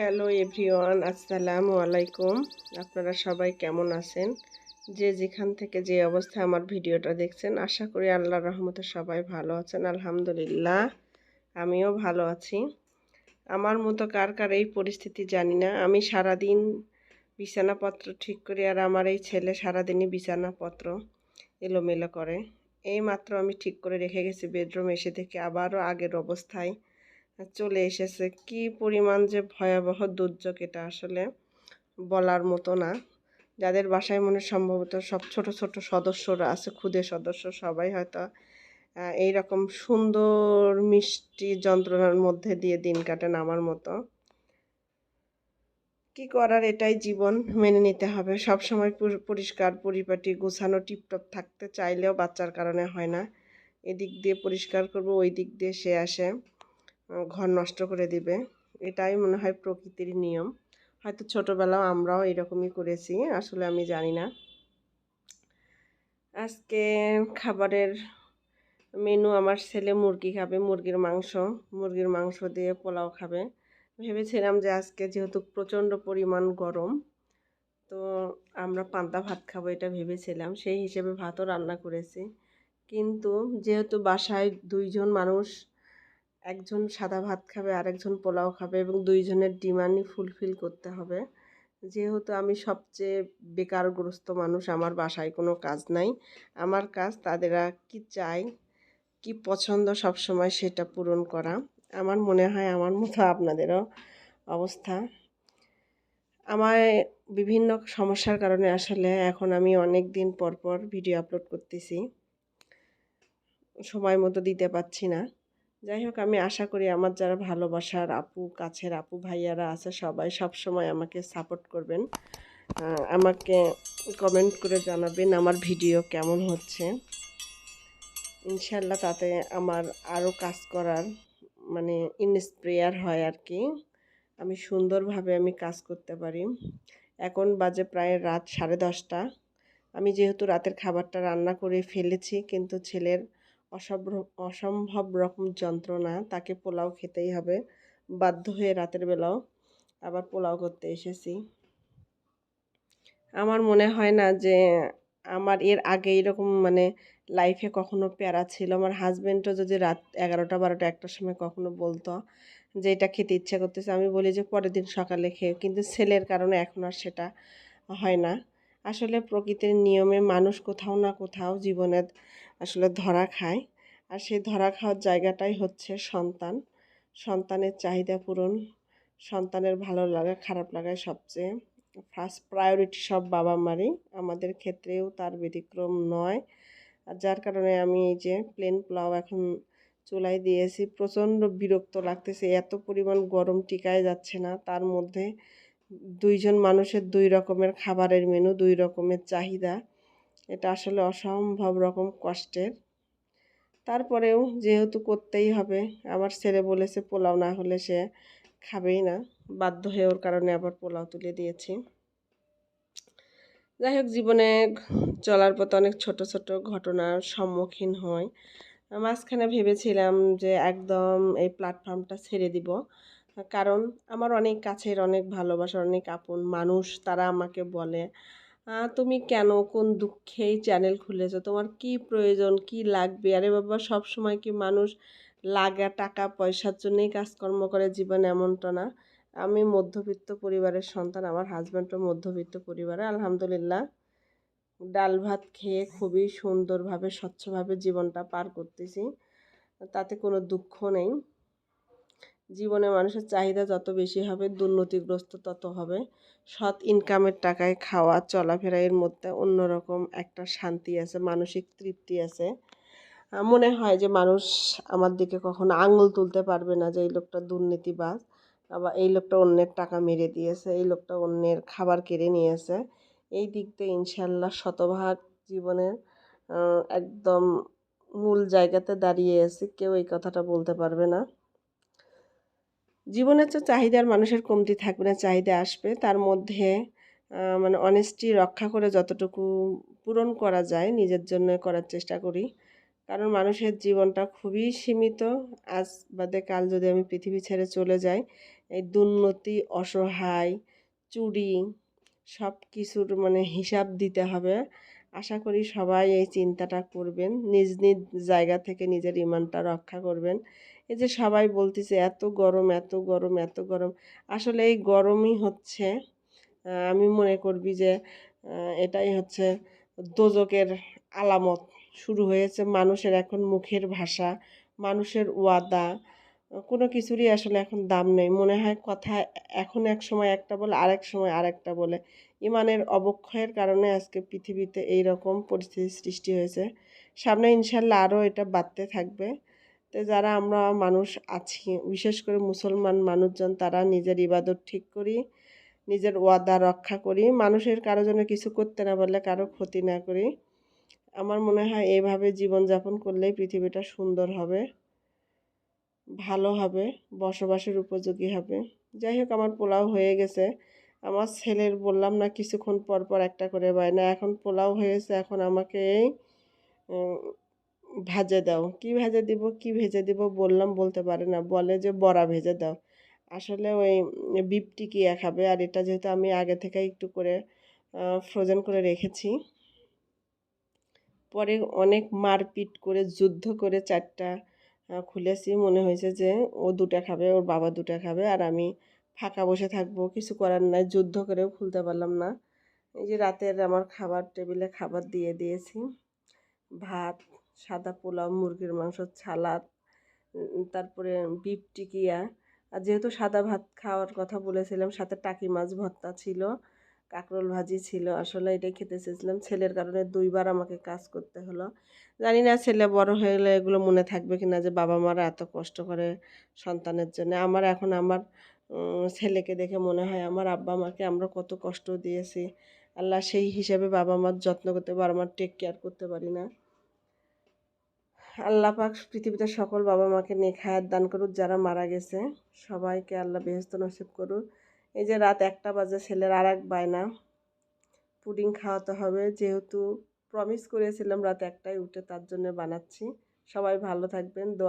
Hello everyone, আসসালামু আলাইকুম। আপনারা সবাই কেমন আছেন? যে যেখান থেকে যে অবস্থায় আমার ভিডিওটা দেখছেন, আশা করি আল্লাহর রহমতে সবাই ভালো আছেন, আলহামদুলিল্লাহ। আমিও ভালো আছি। আমার মতো কার কার এই পরিস্থিতি জানি না। আমি সারাদিন বিছানাপত্র ঠিক করি আর আমার এই ছেলে সারাদিনই বিছানাপত্র এলোমেলো করে। এই মাত্র আমি ঠিক করে রেখে গেছি, বেডরুম এসে থেকে আবারও আগের অবস্থায় চলে এসেছে। কি পরিমাণ যে ভয়াবহ দুর্যোগ এটা আসলে বলার মতো না। যাদের বাসায় মনে সম্ভবত সব ছোট ছোট সদস্যরা আছে, ক্ষুদে সদস্য সবাই হয়তো এই রকম সুন্দর মিষ্টি যন্ত্রণার মধ্যে দিয়ে দিন কাটেন আমার মতো। কি করার এটাই জীবন মেনে নিতে হবে। সব সময় পরিষ্কার পরিপাটি গোছানো টিপটপ থাকতে চাইলেও বাচ্চার কারণে হয় না। এদিক দিয়ে পরিষ্কার করব ওই দিক দিয়ে সে আসে। ঘর নষ্ট করে দিবে। এটাই মনে হয় প্রকৃতির নিয়ম। হয়তো ছোটোবেলাও আমরাও এরকমই করেছি, আসলে আমি জানি না। আজকে খাবারের মেনু আমার ছেলে মুরগি খাবে, মুরগির মাংস মুরগির মাংস দিয়ে পোলাও খাবে। ভেবেছিলাম যে আজকে যেহেতু প্রচণ্ড পরিমাণ গরম, তো আমরা পান্তা ভাত খাব এটা ভেবেছিলাম। সেই হিসেবে ভাতও রান্না করেছি। কিন্তু যেহেতু বাসায় দুইজন মানুষ একজন সাদা ভাত খাবে, আরেকজন পোলাও খাবে এবং দুইজনের ডিমান্ডই ফুলফিল করতে হবে। যেহেতু আমি সবচেয়ে বেকারগ্রস্ত মানুষ, আমার বাসায় কোনো কাজ নাই। আমার কাজ তাদেরা কি চায় কি পছন্দ সব সময় সেটা পূরণ করা। আমার মনে হয় আমার মতো আপনাদেরও অবস্থা। আমার বিভিন্ন সমস্যার কারণে আসলে এখন আমি অনেক দিন পর পর ভিডিও আপলোড করতেছি। সময় মতো দিতে পারছি না। যাই হোক, আমি আশা করি আমার যারা ভালোবাসার আপু, কাছের আপু ভাইয়ারা আছে, সবাই সব সময় আমাকে সাপোর্ট করবেন। আমাকে কমেন্ট করে জানাবেন আমার ভিডিও কেমন হচ্ছে। ইনশাল্লাহ তাতে আমার আরও কাজ করার মানে ইনস্প্রেয়ার হয় আর কি। আমি সুন্দরভাবে আমি কাজ করতে পারি। এখন বাজে প্রায় রাত সাড়ে দশটা। আমি যেহেতু রাতের খাবারটা রান্না করে ফেলেছি, কিন্তু ছেলের অসব অসম্ভব রকম যন্ত্রণা তাকে পোলাও খেতেই হবে। বাধ্য হয়ে রাতের বেলাও আবার পোলাও করতে এসেছি। আমার মনে হয় না যে আমার এর আগে এরকম মানে লাইফে কখনো প্যারা ছিল। আমার হাজব্যান্ডও যদি রাত এগারোটা, বারোটা, একটার সময় কখনো বলতো যে এটা খেতে ইচ্ছা করতেছে, আমি বলি যে পরের দিন সকালে খেয়ে, কিন্তু ছেলের কারণে এখন আর সেটা হয় না। আসলে প্রকৃতির নিয়মে মানুষ কোথাও না কোথাও জীবনে আসলে ধরা খায়। আর সেই ধরা খাওয়ার জায়গাটাই হচ্ছে সন্তান। সন্তানের চাহিদা পূরণ, সন্তানের ভালো লাগা, খারাপ লাগায় সবচেয়ে। ফার্স্ট প্রায়োরিটি সব বাবা মারই আমাদের ক্ষেত্রেও তার ব্যতিক্রম নয়। আর যার কারণে আমি এই যে প্লেন পোলাও এখন চুলাই দিয়েছি, প্রচণ্ড বিরক্ত লাগতেছে। এত পরিমাণ গরম টিকায় যাচ্ছে না। তার মধ্যে দুইজন মানুষের দুই রকমের খাবারের মেনু দুই রকমের চাহিদা। এটা আসলে অসম্ভব রকম কষ্টের। তারপরেও যেহেতু করতেই হবে, আমার ছেলে বলেছে পোলাও না হলে সে খাবেই না। বাধ্য হয়ে ওর কারণে আবার পোলাও তুলে দিয়েছি। যাই হোক, জীবনে চলার পথে অনেক ছোট ছোট ঘটনার সম্মুখীন হয় মাঝখানে ভেবেছিলাম যে একদম এই প্ল্যাটফর্মটা ছেড়ে দিব। কারণ আমার অনেক কাছের, অনেক ভালোবাসার, অনেক আপন মানুষ, তারা আমাকে বলে। তুমি কেন কোন দুঃখে চ্যানেল খুলেছো? তোমার কি প্রয়োজন? কি লাগবে? আরে বাবা সব সময় কি মানুষ লাগা টাকা পয়সার জন্যই কাজকর্ম করে? জীবন এমনটা না। আমি মধ্যবিত্ত পরিবারের সন্তান, আমার হাজব্যান্ডও মধ্যবিত্ত পরিবারে, আলহামদুলিল্লাহ। ডাল ভাত খেয়ে খুবই সুন্দরভাবে, স্বচ্ছভাবে জীবনটা পার করতেছি। তাতে কোনো দুঃখ নেই। জীবনে মানুষের চাহিদা যত বেশি হবে, দুর্নীতিগ্রস্ত তত হবে। সৎ ইনকামের টাকায় খাওয়া, চলাফেরা এর মধ্যে অন্যরকম একটা শান্তি আছে, মানসিক তৃপ্তি আছে। মনে হয় যে মানুষ আমার দিকে কখনো আঙুল তুলতে পারবে না যে এই লোকটা দুর্নীতিবাজ, আবার এই লোকটা অন্যের টাকা মেরে দিয়েছে, এই লোকটা অন্যের খাবার কেড়ে নিয়েছে। এই দিক দিয়ে ইনশাল্লাহ শতভাগ জীবনের একদম মূল জায়গাতে দাঁড়িয়ে আছে, কেউ এই কথাটা বলতে পারবে না। জীবনের তো চাহিদার মানুষের কমতি থাকবে না, চাহিদা আসবে। তার মধ্যে মানে অনেস্টি রক্ষা করে যতটুকু পূরণ করা যায়, নিজের জন্য করার চেষ্টা করি। কারণ মানুষের জীবনটা খুবই সীমিত। আজ বাদে কাল যদি আমি পৃথিবী ছেড়ে চলে যাই, এই দুর্নীতি, অসহায়, চুরি সব কিছুর মানে হিসাব দিতে হবে। আশা করি সবাই এই চিন্তাটা করবেন। নিজ নিজ জায়গা থেকে নিজের ইমানটা রক্ষা করবেন। এই যে সবাই বলতেছে, এত গরম এত গরম এত গরম। আসলে এই গরমই হচ্ছে আমি মনে করবি যে এটাই হচ্ছে দোজকের আলামত। শুরু হয়েছে মানুষের এখন মুখের ভাষা, মানুষের ওয়াদা, কোনো কিছুরই আসলে এখন দাম নেই। মনে হয় কথা এখন এক সময় একটা বলে, আরেক সময় আরেকটা বলে। ইমানের অবক্ষয়ের কারণে আজকে পৃথিবীতে এই রকম পরিস্থিতির সৃষ্টি হয়েছে। সামনে ইনশাল্লাহ আরও এটা বাড়তে থাকবে। তো যারা আমরা মানুষ আছি, বিশেষ করে মুসলমান মানুষজন, তারা নিজের ইবাদত ঠিক করি, নিজের ওয়াদা রক্ষা করি। মানুষের কারও জন্য কিছু করতে না পারলে কারও ক্ষতি না করি। আমার মনে হয় এইভাবে জীবনযাপন করলেই পৃথিবীটা সুন্দর হবে, ভালো হবে, বসবাসের উপযোগী হবে। যাই হোক, আমার পোলাও হয়ে গেছে। আমার ছেলের বললাম না কিছুক্ষণ পর পর একটা করে বায়না এখন পোলাও হয়েছে, এখন আমাকে এই ভাজে দাও। কি ভেজে দিব, কি ভেজে দিব বললাম, বলতে পারে না। বলে যে বড়া ভেজে দাও। আসলে ওই বিপ টিকিয়া খাবে। আর এটা যেহেতু আমি আগে থেকে একটু করে ফ্রোজেন করে রেখেছি। পরে অনেক মারপিট করে, যুদ্ধ করে চারটা খুলেছি। মনে হয়েছে যে ও দুটা খাবে, ওর বাবা দুটা খাবে। আর আমি ফাঁকা বসে থাকব। কিছু করার নাই, যুদ্ধ করেও খুলতে পারলাম না। এই যে রাতের আমার খাবার, টেবিলে খাবার দিয়ে দিয়েছি। ভাত সাদা পোলাও, মুরগির মাংস ছালাদ তারপরে বিপ টিকিয়া। আর যেহেতু সাদা ভাত খাওয়ার কথা বলেছিলাম, সাথে টাকি মাছ ভর্তা ছিল, কাঁকরোল ভাজি ছিল, আসলে এটাই খেতে চেয়েছিলাম। ছেলের কারণে দুইবার আমাকে কাজ করতে হলো। জানি না ছেলে বড় হয়ে গেলে এগুলো মনে থাকবে কি না যে বাবা মারা এত কষ্ট করে সন্তানের জন্য। আমার এখন আমার ছেলেকে দেখে মনে হয় আমার আব্বা মাকে আমরা কত কষ্ট দিয়েছি। আল্লাহ সেই হিসাবে বাবা মার যত্ন করতে পারে, আমার টেক কেয়ার করতে পারি না। আল্লাহ পাক পৃথিবীতে সকল বাবা মাকে নিয়ে খায়াত দান করুক, যারা মারা গেছে। সবাইকে আল্লাহ বেহস্ত নসিব করুক। এই যে রাত একটা বাজে, ছেলের আর এক বায়না। পুডিং খাওয়াতে হবে। যেহেতু প্রমিস করেছিলাম রাত একটাই উঠে তার জন্য বানাচ্ছি। সবাই ভালো থাকবেন।